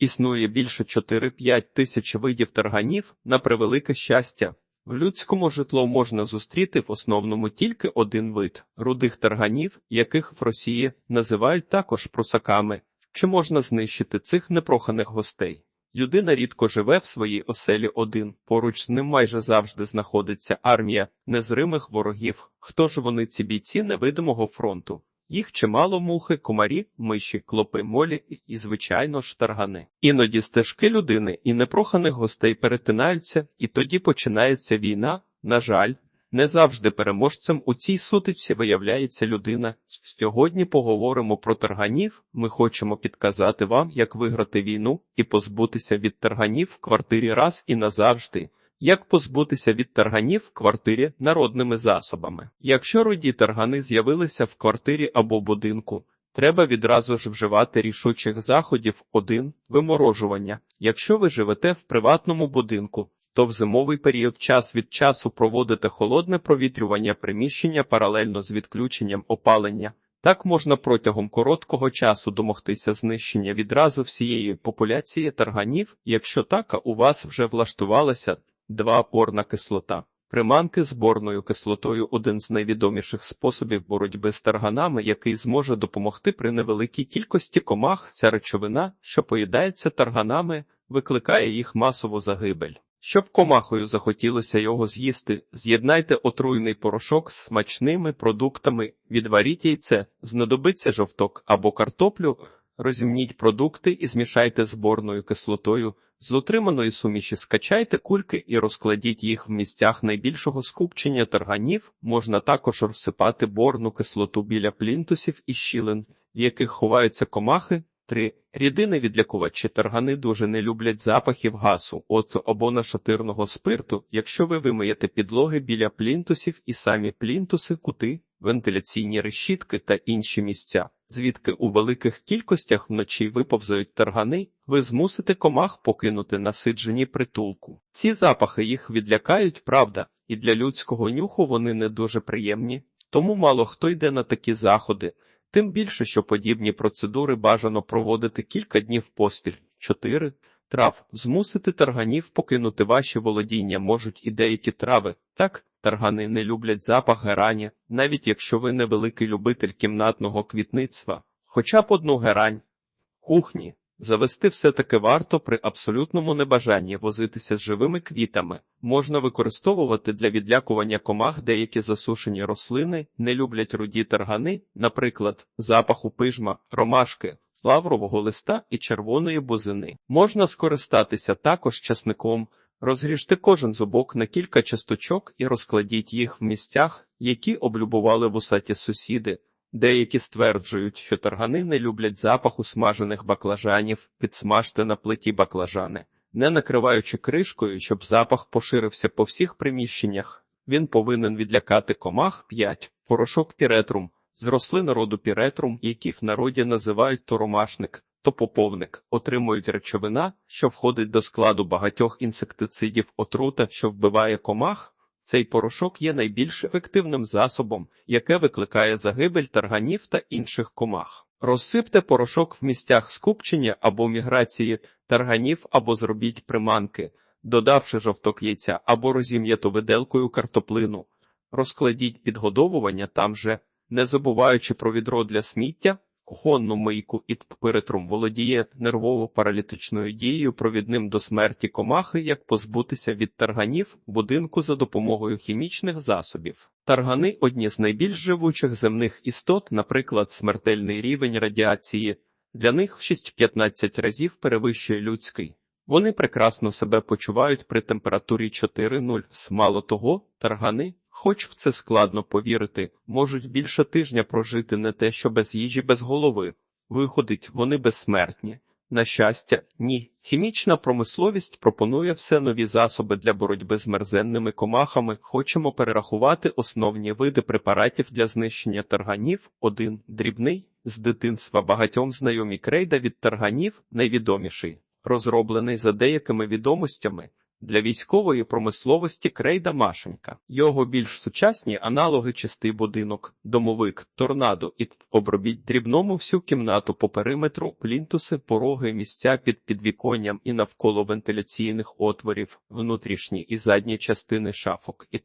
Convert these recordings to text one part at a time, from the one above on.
Існує більше 4-5 тисяч видів тарганів на превелике щастя. В людському житло можна зустріти в основному тільки один вид рудих тарганів, яких в Росії називають також прусаками. Чи можна знищити цих непроханих гостей? Людина рідко живе в своїй оселі один, поруч з ним майже завжди знаходиться армія незримих ворогів. Хто ж вони ці бійці невидимого фронту? Їх чимало мухи, комарі, миші, клопи, молі і- звичайно ж, таргани. Іноді стежки людини і непроханих гостей перетинаються, і тоді починається війна. На жаль, не завжди переможцем у цій сутичці виявляється людина. Сьогодні поговоримо про тарганів. Ми хочемо підказати вам, як виграти війну і позбутися від тарганів в квартирі раз і назавжди. Як позбутися від тарганів в квартирі народними засобами? Якщо руді таргани з'явилися в квартирі або будинку, треба відразу ж вживати рішучих заходів. 1. виморожування. Якщо ви живете в приватному будинку, то в зимовий період час від часу проводите холодне провітрювання приміщення паралельно з відключенням опалення. Так можна протягом короткого часу домогтися знищення відразу всієї популяції тарганів, якщо така у вас вже влаштувалася 2. Борна кислота. Приманки з борною кислотою один з найвідоміших способів боротьби з тарганами, який зможе допомогти при невеликій кількості комах. Ця речовина, що поїдається тарганами, викликає їх масову загибель. Щоб комахою захотілося його з'їсти, з'єднайте отруйний порошок з смачними продуктами, відваріть яйце, знадобиться жовток або картоплю, розімніть продукти і змішайте з борною кислотою. З отриманої суміші скачайте кульки і розкладіть їх в місцях найбільшого скупчення тарганів. Можна також розсипати борну кислоту біля плінтусів і щілин, в яких ховаються комахи. 3. Рідини відлякувачі таргани дуже не люблять запахів гасу, оцу або нашатирного спирту. Якщо ви вимиєте підлоги біля плінтусів і самі плінтуси, кути, вентиляційні решітки та інші місця, звідки у великих кількостях вночі виповзають таргани, ви змусите комах покинути насиджені притулку. Ці запахи їх відлякають, правда, і для людського нюху вони не дуже приємні, тому мало хто йде на такі заходи. Тим більше, що подібні процедури бажано проводити кілька днів поспіль. 4. Трав. Змусити тарганів покинути ваші володіння можуть і деякі трави. Так, таргани не люблять запах герані, навіть якщо ви невеликий любитель кімнатного квітництва. Хоча б одну герань. Кухні. Завести все-таки варто при абсолютному небажанні возитися з живими квітами. Можна використовувати для відлякування комах деякі засушені рослини, не люблять руді таргани, наприклад, запаху пижма, ромашки, лаврового листа і червоної бузини. Можна скористатися також часником, розріжте кожен зубок на кілька часточок і розкладіть їх в місцях, які облюбували вусаті сусіди. Деякі стверджують, що таргани не люблять запаху смажених баклажанів, підсмажте на плиті баклажани, не накриваючи кришкою, щоб запах поширився по всіх приміщеннях. Він повинен відлякати комах 5. Порошок піретрум з рослин роду піретрум, які в народі називають торомашник, топоповник, отримують речовина, що входить до складу багатьох інсектицидів отрута, що вбиває комах. Цей порошок є найбільш ефективним засобом, яке викликає загибель тарганів та інших комах. Розсипте порошок в місцях скупчення або міграції тарганів або зробіть приманки, додавши жовток яйця або розім'єте виделкою картоплину. Розкладіть підгодовування там же, не забуваючи про відро для сміття, кухонну мийку і перетрум володіє нервово-паралітичною дією, провідним до смерті комахи, як позбутися від тарганів будинку за допомогою хімічних засобів. Таргани одні з найбільш живучих земних істот, наприклад, смертельний рівень радіації, для них в 6-15 разів перевищує людський. Вони прекрасно себе почувають при температурі 4-0. Мало того, таргани, хоч в це складно повірити, можуть більше тижня прожити не те, що без їжі, без голови. Виходить, вони безсмертні. На щастя, ні. Хімічна промисловість пропонує все нові засоби для боротьби з мерзенними комахами. Хочемо перерахувати основні види препаратів для знищення тарганів. Один дрібний з дитинства багатьом знайомі крейда від тарганів найвідоміший розроблений за деякими відомостями, Для військової промисловості крейда Машенька. Його більш сучасні аналоги чистий будинок, домовик, торнадо і обробіть дрібному всю кімнату по периметру, плінтуси, пороги, місця під підвіконням і навколо вентиляційних отворів, внутрішні і задні частини шафок. І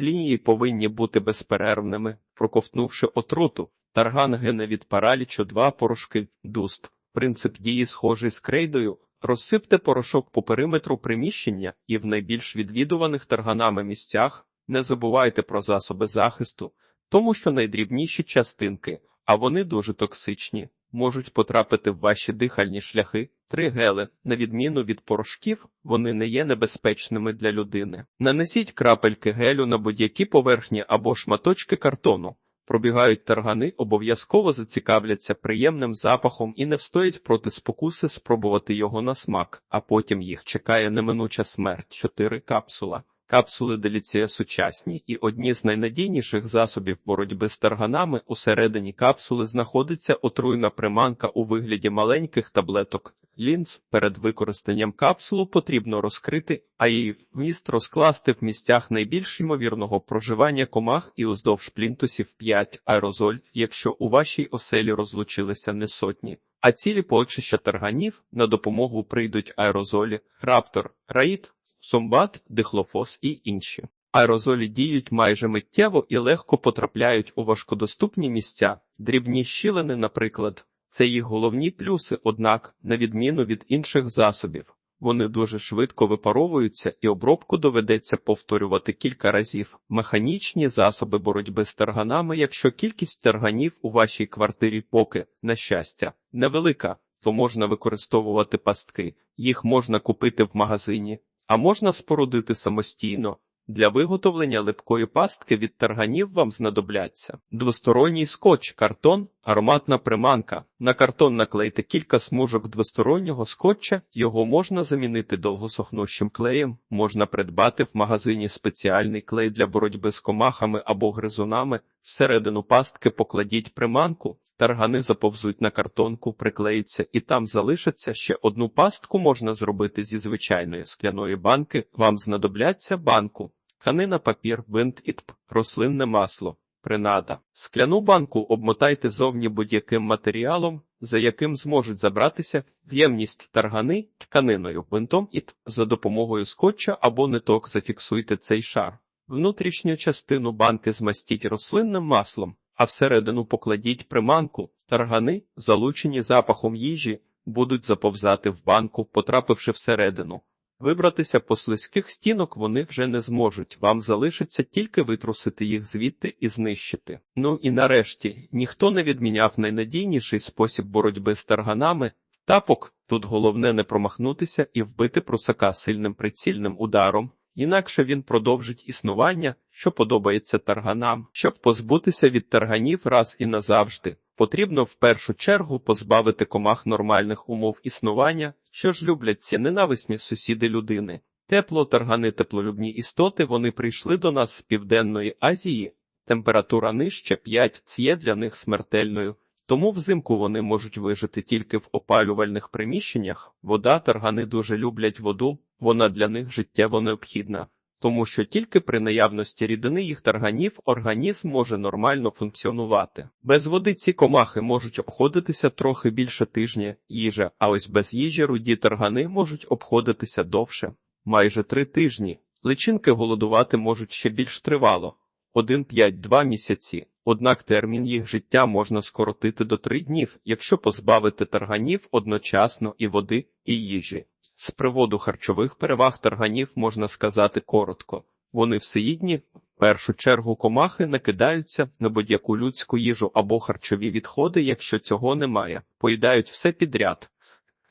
лінії повинні бути безперервними, проковтнувши отруту. Тарган гине від паралічу два порошки дуст. Принцип дії схожий з крейдою. Розсипте порошок по периметру приміщення і в найбільш відвідуваних тарганами місцях не забувайте про засоби захисту, тому що найдрібніші частинки, а вони дуже токсичні, можуть потрапити в ваші дихальні шляхи. Три гели, на відміну від порошків, вони не є небезпечними для людини. Нанесіть крапельки гелю на будь-які поверхні або шматочки картону. Пробігають таргани, обов'язково зацікавляться приємним запахом і не встоять проти спокуси спробувати його на смак, а потім їх чекає неминуча смерть. Чотири капсула. Капсули деліція сучасні і одні з найнадійніших засобів боротьби з тарганами. Усередині капсули знаходиться отруйна приманка у вигляді маленьких таблеток. Лінз перед використанням капсулу потрібно розкрити, а її вміст розкласти в місцях найбільш ймовірного проживання комах і уздовж плінтусів 5 аерозоль, якщо у вашій оселі розлучилися не сотні. А цілі полчища тарганів на допомогу прийдуть аерозолі, раптор, раїд, сомбат, дихлофос і інші. Аерозолі діють майже миттєво і легко потрапляють у важкодоступні місця, дрібні щілини, наприклад. Це їх головні плюси, однак, на відміну від інших засобів, вони дуже швидко випаровуються і обробку доведеться повторювати кілька разів. Механічні засоби боротьби з тарганами, якщо кількість тарганів у вашій квартирі поки, на щастя, невелика, то можна використовувати пастки, їх можна купити в магазині, а можна спорудити самостійно. Для виготовлення липкої пастки від тарганів вам знадобляться двосторонній скотч, картон, ароматна приманка. На картон наклейте кілька смужок двостороннього скотча, його можна замінити довгосохнущим клеєм, можна придбати в магазині спеціальний клей для боротьби з комахами або гризунами. Всередину пастки покладіть приманку, таргани заповзуть на картонку, приклеїться і там залишаться ще одну пастку можна зробити зі звичайної скляної банки, вам знадобляться банку. Тканина, папір, бинт і тп, рослинне масло, принада. Скляну банку обмотайте зовні будь-яким матеріалом, за яким зможуть забратися в'ємність таргани тканиною, бинтом і тп. за допомогою скотча або ниток зафіксуйте цей шар. Внутрішню частину банки змастіть рослинним маслом, а всередину покладіть приманку, таргани, залучені запахом їжі, будуть заповзати в банку, потрапивши всередину. Вибратися по слизьких стінок вони вже не зможуть, вам залишиться тільки витрусити їх звідти і знищити. Ну і нарешті ніхто не відміняв найнадійніший спосіб боротьби з тарганами. Тапок тут головне не промахнутися і вбити прусака сильним прицільним ударом, інакше він продовжить існування, що подобається тарганам. Щоб позбутися від тарганів раз і назавжди, потрібно в першу чергу позбавити комах нормальних умов існування, що ж люблять ці ненависні сусіди людини. Тепло таргани теплолюбні істоти вони прийшли до нас з Південної Азії. Температура нижче 5 є для них смертельною. Тому взимку вони можуть вижити тільки в опалювальних приміщеннях. Вода таргани дуже люблять воду, вона для них життєво необхідна, тому що тільки при наявності рідини їх тарганів організм може нормально функціонувати. Без води ці комахи можуть обходитися трохи більше тижня їжа, а ось без їжі руді таргани можуть обходитися довше, майже три тижні. Личинки голодувати можуть ще більш тривало. 1-5-2 місяці. Однак термін їх життя можна скоротити до 3 днів, якщо позбавити тарганів одночасно і води, і їжі. З приводу харчових переваг тарганів можна сказати коротко. Вони всеїдні, в першу чергу комахи накидаються на будь-яку людську їжу або харчові відходи, якщо цього немає, поїдають все підряд.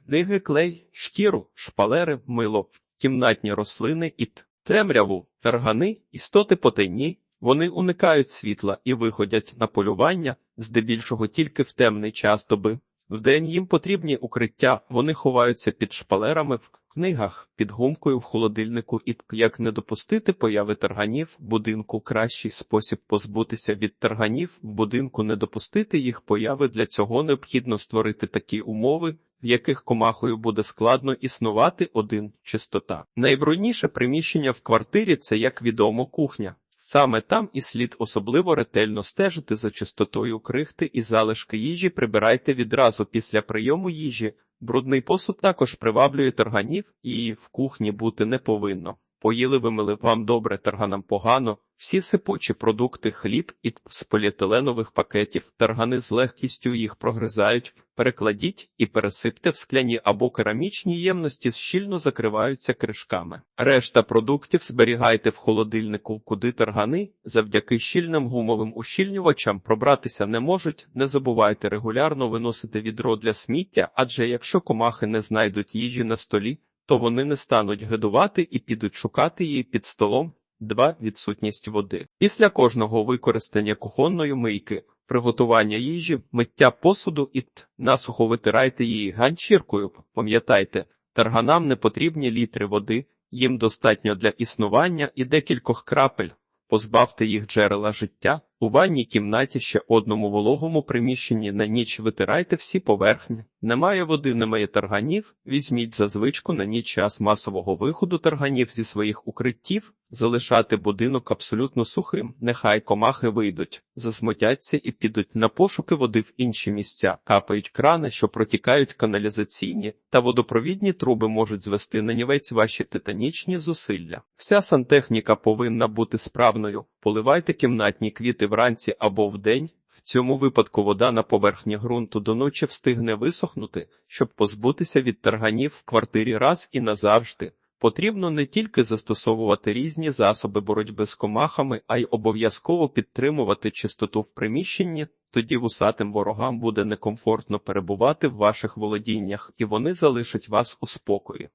Книги, клей, шкіру, шпалери, мило, кімнатні рослини і темряву, таргани, істоти потайні, вони уникають світла і виходять на полювання, здебільшого тільки в темний час доби. Вдень їм потрібні укриття, вони ховаються під шпалерами в книгах, під гумкою в холодильнику і як не допустити появи тарганів в будинку. Кращий спосіб позбутися від тарганів в будинку не допустити їх появи. Для цього необхідно створити такі умови, в яких комахою буде складно існувати один чистота. Найбрудніше приміщення в квартирі це, як відомо, кухня. Саме там і слід особливо ретельно стежити за чистотою крихти і залишки їжі прибирайте відразу після прийому їжі. Брудний посуд також приваблює тарганів і в кухні бути не повинно. Поїли вимили вам добре, тарганам погано. Всі сипучі продукти, хліб і з поліетиленових пакетів, таргани з легкістю їх прогризають, перекладіть і пересипте в скляні або керамічні ємності щільно закриваються кришками. Решта продуктів зберігайте в холодильнику, куди таргани завдяки щільним гумовим ущільнювачам пробратися не можуть. Не забувайте регулярно виносити відро для сміття, адже якщо комахи не знайдуть їжі на столі, то вони не стануть гидувати і підуть шукати її під столом. 2. Відсутність води. Після кожного використання кухонної мийки, приготування їжі, миття посуду і т. насухо витирайте її ганчіркою. Пам'ятайте, тарганам не потрібні літри води, їм достатньо для існування і декількох крапель. Позбавте їх джерела життя. У ванній кімнаті ще одному вологому приміщенні на ніч витирайте всі поверхні. Немає води, немає тарганів. Візьміть за звичку на ніч час масового виходу тарганів зі своїх укриттів, залишати будинок абсолютно сухим. Нехай комахи вийдуть, засмутяться і підуть на пошуки води в інші місця. Капають крани, що протікають каналізаційні, та водопровідні труби можуть звести на нівець ваші титанічні зусилля. Вся сантехніка повинна бути справною. Поливайте кімнатні квіти вранці або вдень. В цьому випадку вода на поверхні ґрунту до ночі встигне висохнути, щоб позбутися від тарганів в квартирі раз і назавжди. Потрібно не тільки застосовувати різні засоби боротьби з комахами, а й обов'язково підтримувати чистоту в приміщенні, тоді вусатим ворогам буде некомфортно перебувати в ваших володіннях, і вони залишать вас у спокої.